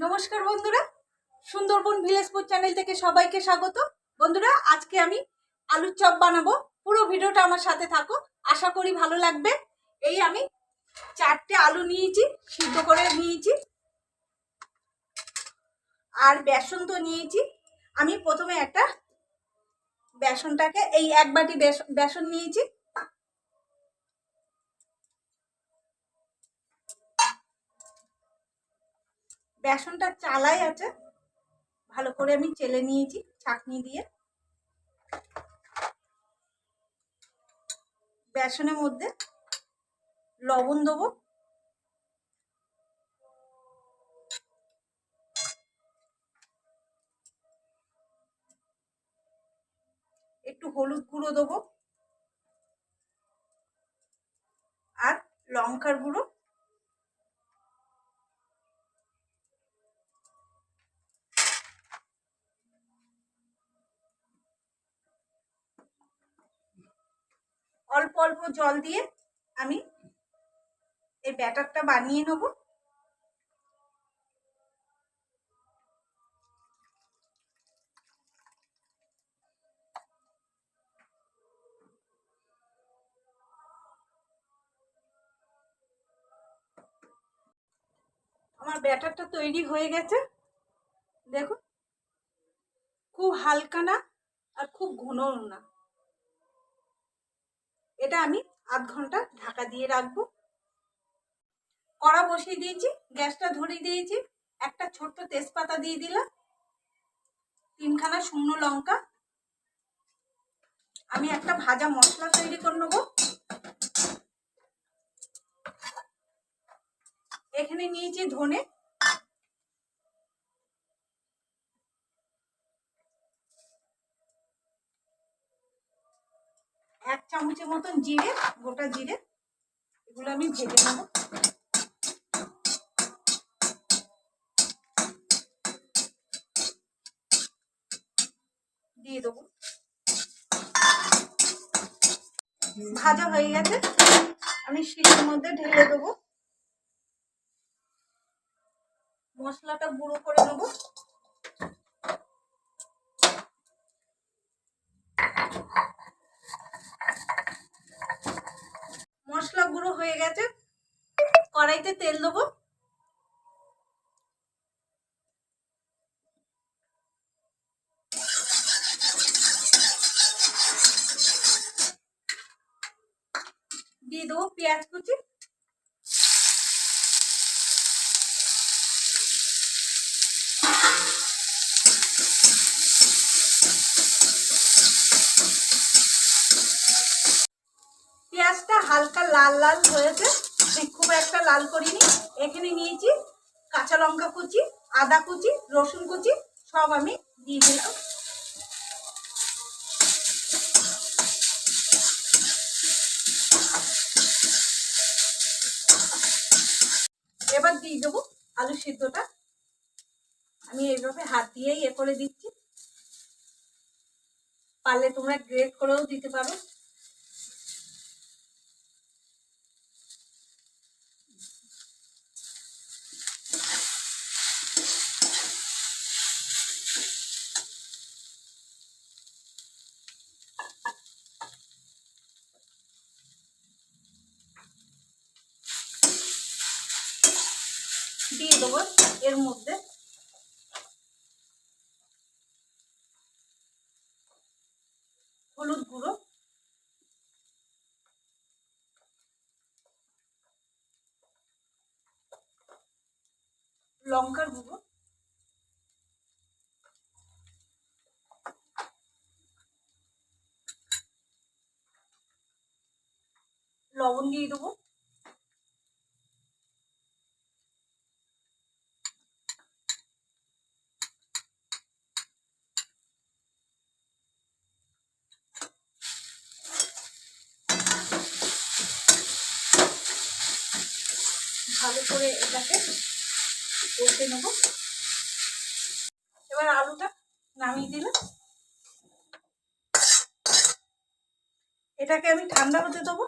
নমস্কার বন্ধুরা। Sundarban village food channel থেকে সবাইকে স্বাগত। বন্ধুরা, আজকে আমি আলুর চপ বানাবো। পুরো ভিডিওটা আমার সাথে থাকো। আশা করি ভালো লাগবে। এই আমি চারটে আলু নিয়েছি, সিদ্ধ করে নিয়েছি। আর বেসন তো নিয়েছি। আমি প্রথমে একটা বেসনটাকে, এই এক বাটি বেস- বেসন নিয়েছি। বেসনটা চালাই আছে। ভালো করে আমি চেলে নিয়েছি ছাঁকনি দিয়ে। বেসনের মধ্যে লবণ দেবো। একটু হলুদ গুঁড়ো দেবো। আর লঙ্কার গুঁড়ো। অল্প অল্প জল দিয়ে আমি এই ব্যাটারটা বানিয়ে নেব। আমার ব্যাটারটা তৈরি হয়ে গেছে। দেখুন, খুব হালকা না আর খুব ঘনও না। এটা আমি আধ ঘণ্টা ঢাকা দিয়ে রাখব। কড়া বসিয়ে দিয়েছি, গ্যাসটা ধরিয়ে দিয়েছি, একটা ছোট্ট তেজপাতা দিয়ে দিলাম, তিনখানা শুকনো লঙ্কা। আমি একটা ভাজা মশলা তৈরি করে নেব। এখানে নিয়েছি ধনে এক চামচের মতন জিরে, গোটা জিরে, এগুলো আমি ভেজে নেব। দিয়ে দেবো। ভাজা হয়ে গেছে। আমি শিলের মধ্যে ঢেলে দেবো। মশলাটা গুঁড়ো করে নেব মশলা গুঁড়ো হয়ে গেছে। কড়াইতে তেল দেবো। দিয়ে দেবো পেঁয়াজ কুচি। পেঁয়াজটা হালকা লাল লাল হয়েছে। খুব একটা লাল করিনি। এখানে নিয়েছি কাঁচা লঙ্কা কুচি, আদা কুচি, রসুন কুচি, সব আমি দিয়ে দিলাম এবার দিয়ে দেবো আলু সিদ্ধটা। আমি এইভাবে হাত দিয়েই এ করে দিচ্ছি। পারলে তোমরা গ্রেট করেও দিতে পারো। দিয়ে দেবো এর মধ্যে। হলুদ গুঁড়ো। লঙ্কার গুঁড়ো। লবণ দিয়ে দেবো। ভালো করে এটাকে কষে নেব। এবার আলুটা নামিয়ে দিলাম। এটাকে আমি ঠান্ডা হতে দেবো।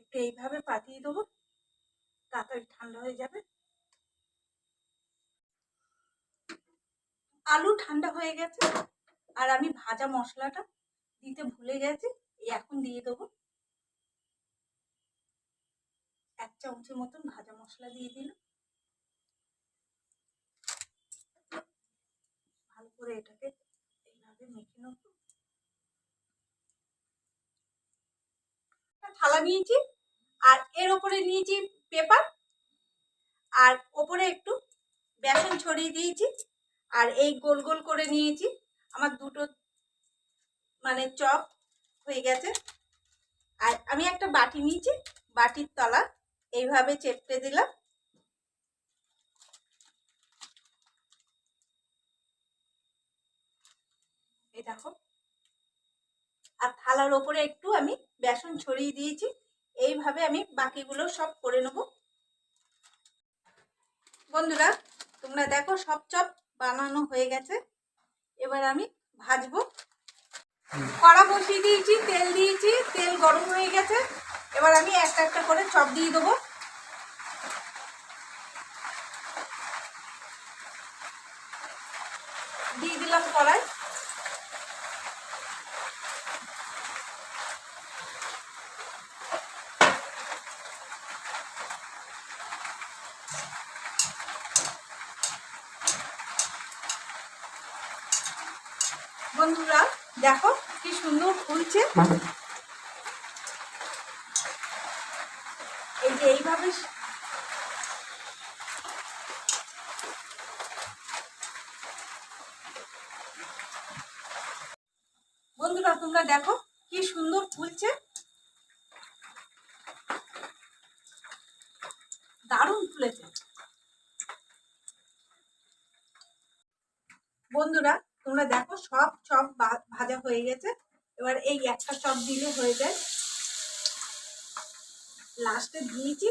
একটু এইভাবে পাঠিয়ে দেবো, তাড়াতাড়ি ঠান্ডা হয়ে যাবে। আলু ঠান্ডা হয়ে গেছে, আর আমি ভাজা মশলাটা দিতে ভুলে গেছি এখন দিয়ে দেবো। এক চামচের মতন ভাজা মশলা দিয়ে দিলাম। ভালো করে এটাকে এইভাবে মেখে নেব। থালা নিয়েছি, আর এর ওপরে নিয়েছি পেপার, আর ওপরে একটু বেসন ছড়িয়ে দিয়েছি, আর এই গোল গোল করে নিয়েছি। আমার দুটো মানে চপ হয়ে গেছে। আর আমি একটা বাটি নিয়েছি, বাটির তলা এইভাবে চেপটে দিলাম। এই দেখো। আর থালার ওপরে একটু আমি বেসন ছড়িয়ে দিয়েছি, এইভাবে আমি বাকিগুলো সব করে নেব। বন্ধুরা, তোমরা দেখো সব চপ বানানো হয়ে গেছে। এবার আমি ভাজবো। কড়া বসিয়ে দিয়েছি, তেল দিয়েছি, তেল গরম হয়ে গেছে। এবার আমি একটা একটা করে চপ দিয়ে দেবো। দিয়ে দিলাম কড়াই। বন্ধুরা, দেখো কি সুন্দর ফুলছে। এই যে এইভাবে বন্ধুরা, তোমরা দেখো কি সুন্দর ফুলছে। দারুণ ফুলেছে বন্ধুরা তোমরা দেখো সব চপ ভাজা হয়ে গেছে। এবার এই একটা চপ দিলে হয়ে যায়। লাস্টে দিয়েছি।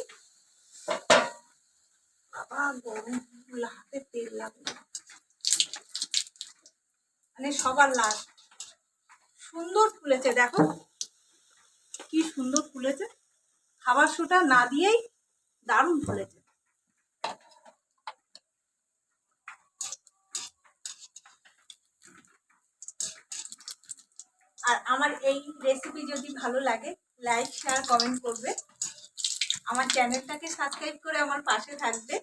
বাবা, গরম হাতে তেল লাগল। মানে সবার লাস্ট সুন্দর ফুলেছে, দেখো। কি সুন্দর ফুলেছে। খাবার সুটা না দিয়েই দারুণ ফুলেছে। আর আমার এই রেসিপি যদি ভালো লাগে লাইক শেয়ার কমেন্ট করবে। আমার চ্যানেলটাকে সাবস্ক্রাইব করে আমার পাশে থাকবে।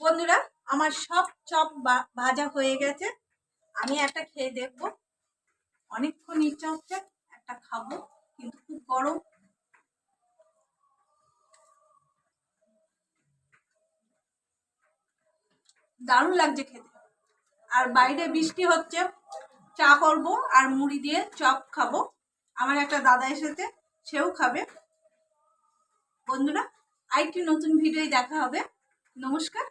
বন্ধুরা, আমার সব চপ ভাজা হয়ে গেছে। আমি একটা খেয়ে দেখব। অনেকক্ষণ ইচ্ছা হচ্ছে, একটা খাব। কিন্তু খুব গরম। দারুণ লাগছে খেতে। আর বাইরে বৃষ্টি হচ্ছে, চা করব আর মুড়ি দিয়ে চপ খাব। আমার একটা দাদা এসেছে, সেও খাবে। বন্ধুরা, আরেকটি নতুন ভিডিও দেখা হবে। নমস্কার।